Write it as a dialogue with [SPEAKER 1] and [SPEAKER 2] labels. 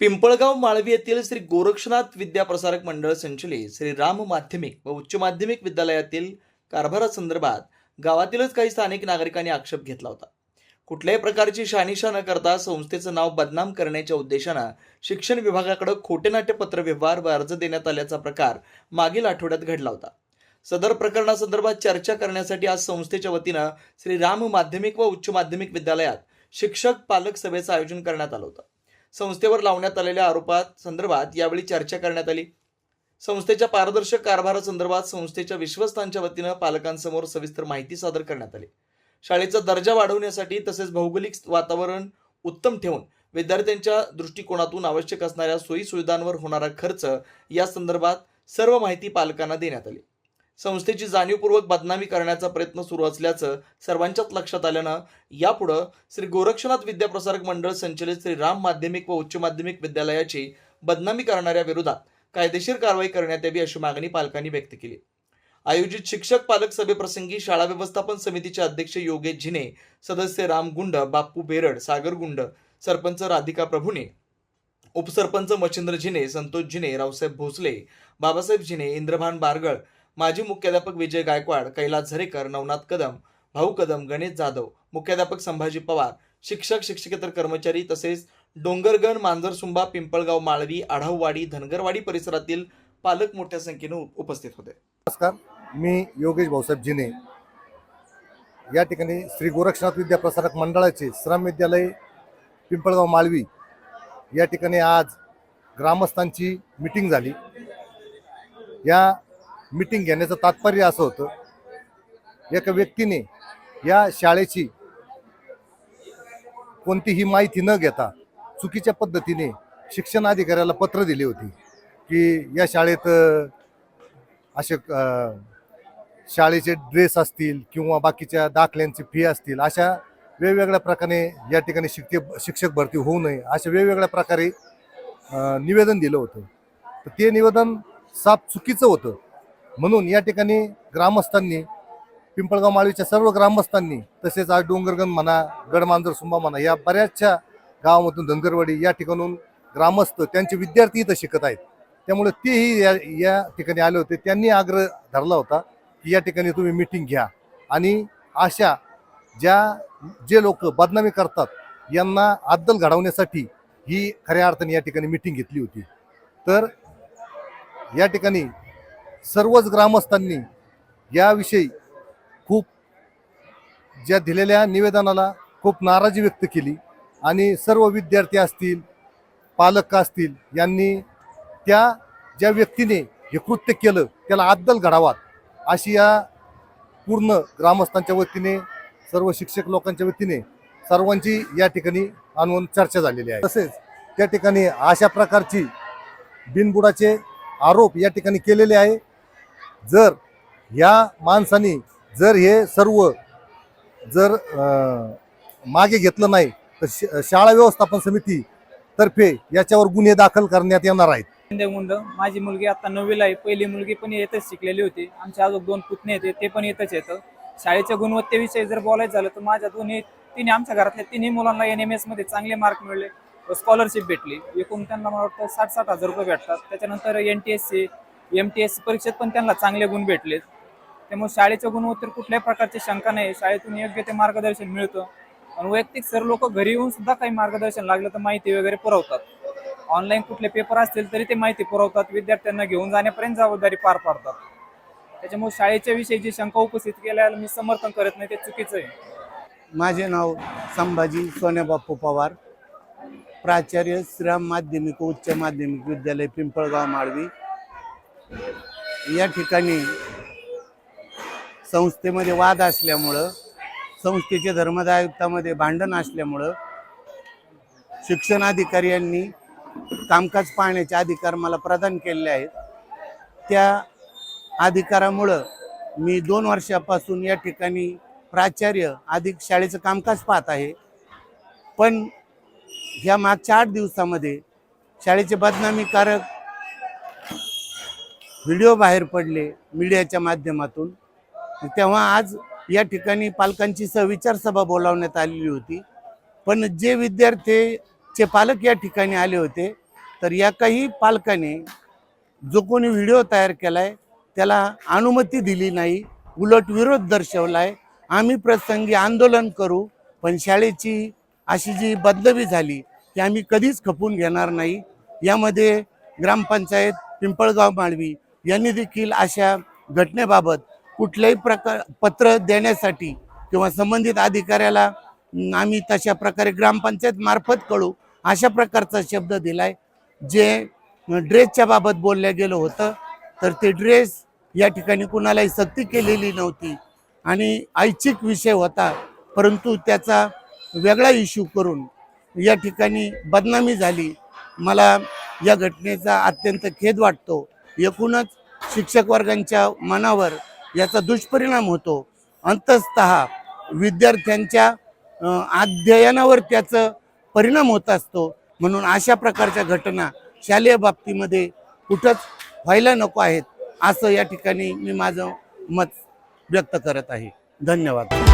[SPEAKER 1] पिंपळगाव माळवी येथील श्री गोरक्षनाथ विद्याप्रसारक मंडळ संचलित श्री राम माध्यमिक व उच्च माध्यमिक विद्यालयातील कारभारासंदर्भात गावातीलच काही स्थानिक नागरिकांनी आक्षेप घेतला होता. कुठल्याही प्रकारची शानिशा न करता संस्थेचं नाव बदनाम करण्याच्या उद्देशानं शिक्षण विभागाकडे खोटे नाट्य पत्रव्यवहार व अर्ज देण्यात आल्याचा प्रकार मागील आठवड्यात घडला होता. सदर प्रकरणासंदर्भात चर्चा करण्यासाठी आज संस्थेच्या वतीनं श्री राम माध्यमिक व उच्च माध्यमिक विद्यालयात शिक्षक पालक सभेचं आयोजन करण्यात आलं होतं. संस्थेवर लावण्यात आलेल्या आरोपात संदर्भात यावेळी चर्चा करण्यात आली. संस्थेच्या पारदर्शक कारभारासंदर्भात संस्थेच्या विश्वस्तांच्या वतीनं पालकांसमोर सविस्तर माहिती सादर करण्यात आली. शाळेचा दर्जा वाढवण्यासाठी तसेच भौगोलिक वातावरण उत्तम ठेवून विद्यार्थ्यांच्या दृष्टिकोनातून आवश्यक असणाऱ्या सोयी सुविधांवर होणारा खर्च या संदर्भात सर्व माहिती पालकांना देण्यात आली. संस्थेची जाणीवपूर्वक बदनामी करण्याचा प्रयत्न सुरू असल्याचं सर्वांच्याच लक्षात आल्यानं यापुढं श्री गोरक्षनाथ विद्याप्रसारक मंडळ संचलित श्री राम माध्यमिक व उच्च माध्यमिक विद्यालयाची बदनामी करणाऱ्या विरोधात कायदेशीर कारवाई करण्यात यावी अशी मागणी पालकांनी व्यक्त केली. आयोजित शिक्षक पालक सभेप्रसंगी शाळा व्यवस्थापन समितीचे अध्यक्ष योगेश झिने सदस्य राम गुंड बाप्पू बेरड सागर गुंड सरपंच राधिका प्रभुने उपसरपंच मच्छिंद्र झिने संतोष झिने रावसाहेब भोसले बाबासाहेब झिने इंद्रभान बारगळ माजी मुख्याध्यापक विजय गायकवाड कैलास झरेकर नवनाथ कदम भाऊ कदम गणेश जाधव मुख्याध्यापक संभाजी पवार शिक्षक शिक्षकेतर कर्मचारी तसेच डोंगरगण मांजरसुंबा पिंपळगाव माळवी आढाववाडी धनगरवाडी परिसरातील पालक मोठ्या संख्येनं उपस्थित होते.
[SPEAKER 2] नमस्कार मी योगेश भाऊसाहेब जिने. या ठिकाणी श्री गोरक्षनाथ विद्याप्रसारक मंडळाचे श्रम विद्यालय पिंपळगाव माळवी या ठिकाणी आज ग्रामस्थांची मिटिंग झाली. या मिटिंग घेण्याचं तात्पर्य असं होतं. एका व्यक्तीने या शाळेची कोणतीही माहिती न घेता चुकीच्या पद्धतीने शिक्षण अधिकाऱ्याला पत्र दिली होती की या शाळेत असे शाळेचे ड्रेस असतील किंवा बाकीच्या दाखल्यांची फी असतील अशा वेगवेगळ्या प्रकारे या ठिकाणी शिक्षक शिक्षक भरती होऊ नये अशा वेगवेगळ्या प्रकारे निवेदन दिलं होतं. तर ते निवेदन साफ चुकीचं होतं. म्हणून या ठिकाणी ग्रामस्थांनी पिंपळगाव माळवीच्या सर्व ग्रामस्थांनी तसेच आज डोंगरगण म्हणा गडमांजर सुंबा म्हणा या बऱ्याचशा गावामधून धनगरवाडी या ठिकाणून ग्रामस्थ त्यांचे विद्यार्थी इथं शिकत आहेत. त्यामुळे तेही या या ठिकाणी आले होते. त्यांनी आग्रह धरला होता की या ठिकाणी तुम्ही मिटिंग घ्या. आणि अशा ज्या जे लोक बदनामी करतात यांना अद्दल घडवण्यासाठी ही खऱ्या अर्थाने या ठिकाणी मिटिंग घेतली होती. तर या ठिकाणी सर्वच ग्रामस्थांनी याविषयी खूप ज्या दिलेल्या निवेदनाला खूप नाराजी व्यक्त केली आणि सर्व विद्यार्थी असतील पालक असतील यांनी त्या ज्या व्यक्तीने हे कृत्य केलं त्याला अद्दल घडावा अशी या पूर्ण ग्रामस्थांच्या वतीने सर्व शिक्षक लोकांच्या वतीने सर्वांची या ठिकाणी आणून चर्चा झालेली आहे. तसेच त्या ठिकाणी अशा प्रकारची बिनबुडाचे आरोप या ठिकाणी केलेले आहे. जर या माणसाने जर हे सर्व जर मागे घेतलं नाही तर श- शाळा व्यवस्थापन समिती तर्फे याच्यावर गुन्हे दाखल करण्यात येणार आहेत.
[SPEAKER 3] मुंड माझी मुलगी आता नववीला आहे. पहिली मुलगी पण येतच शिकलेली होती. आमच्या अजून दोन पुतणे येते ते पण येतच येतं शाळेच्या गुणवत्तेविषयी जर बोलायचं झालं तर माझ्या दोन्ही तिन्ही आमच्या घरातल्या तिन्ही मुलांना एन एम एसमध्ये चांगले मार्क मिळले. व स्कॉलरशिप भेटली. एकूण त्यांना मला वाटतं साठ साठ हजार रुपये भेटतात. त्याच्यानंतर N T S C M T S C परीक्षेत पण त्यांना चांगले गुण भेटलेत त्यामुळे शाळेच्या गुणवत्तेवर कुठल्याही प्रकारची शंका नाही. शाळेतून योग्य ते मार्गदर्शन मिळतं. आणि वैयक्तिक सर लोक घरी येऊन सुद्धा काही मार्गदर्शन लागलं तर माहिती वगैरे पुरवतात. ऑनलाईन कुठले पेपर असतील तरी ते माहिती पुरवतात. विद्यार्थ्यांना घेऊन जाण्यापर्यंत जबाबदारी पार पाडतात. त्याच्यामुळे शाळेच्या विषयी जी शंका उपस्थित केल्याला मी समर्थन करत नाही. ते चुकीचं आहे.
[SPEAKER 4] माझे नाव संभाजी सोन्याबापू पवार. प्राचार्य श्रीराम माध्यमिक उच्च माध्यमिक विद्यालय पिंपळगाव माळवी. या ठिकाणी संस्थेमध्ये वाद असल्यामुळं संस्थेच्या धर्मदायुक्तामध्ये भांडण असल्यामुळं शिक्षण अधिकारी यांनी कामकाज पाहण्याचे अधिकार मला प्रदान केलेले आहेत. त्या अधिकारामुळं मी दोन वर्षापासून या ठिकाणी प्राचार्य अधिक शाळेचं कामकाज पाहत आहे. पण ह्या मागच्या आठ दिवसामध्ये शाळेचे बदनामीकारक व्हिडिओ बाहेर पडले मीडियाच्या माध्यमातून. तेव्हा आज या ठिकाणी पालकांची सविचार सभा बोलावण्यात आलेली होती. पण जे विद्यार्थीचे पालक या ठिकाणी आले होते तर या काही पालकाने जो कोणी व्हिडिओ तयार केलाय त्याला अनुमती दिली नाही उलट विरोध दर्शवलाय. आम्ही प्रसंगी आंदोलन करू पण शाळेची अशी जी बदलवी झाली ती आम्ही कधीच खपून घेणार नाही. यामध्ये ग्रामपंचायत पिंपळगाव माळवी यांनी देखील अशा घटनेबाबत कुठल्याही प्रकार पत्र देण्यासाठी किंवा संबंधित अधिकाऱ्याला आम्ही तशा प्रकारे ग्रामपंचायत मार्फत कळू अशा प्रकारचा शब्द दिलाय जे ड्रेसच्या बाबत बोलल्या गेलं होतं. तर ते ड्रेस या ठिकाणी कुणालाही सक्ती केलेली नव्हती आणि ऐच्छिक विषय होता परंतु त्याचा वेगळा इश्यू करून या ठिकाणी बदनामी झाली. मला या घटनेचा अत्यंत खेद वाटतो. एकूणच शिक्षक वर्गांच्या मनावर याचा दुष्परिणाम होतो. अंतस्त विद्यार्थ्यांच्या अध्ययनावर त्याचं परिणाम होत असतो. म्हणून अशा प्रकारच्या घटना शालेय बाबतीमध्ये कुठंच व्हायला नको आहेत असं या ठिकाणी मी माझं मत व्यक्त करत आहे. धन्यवाद.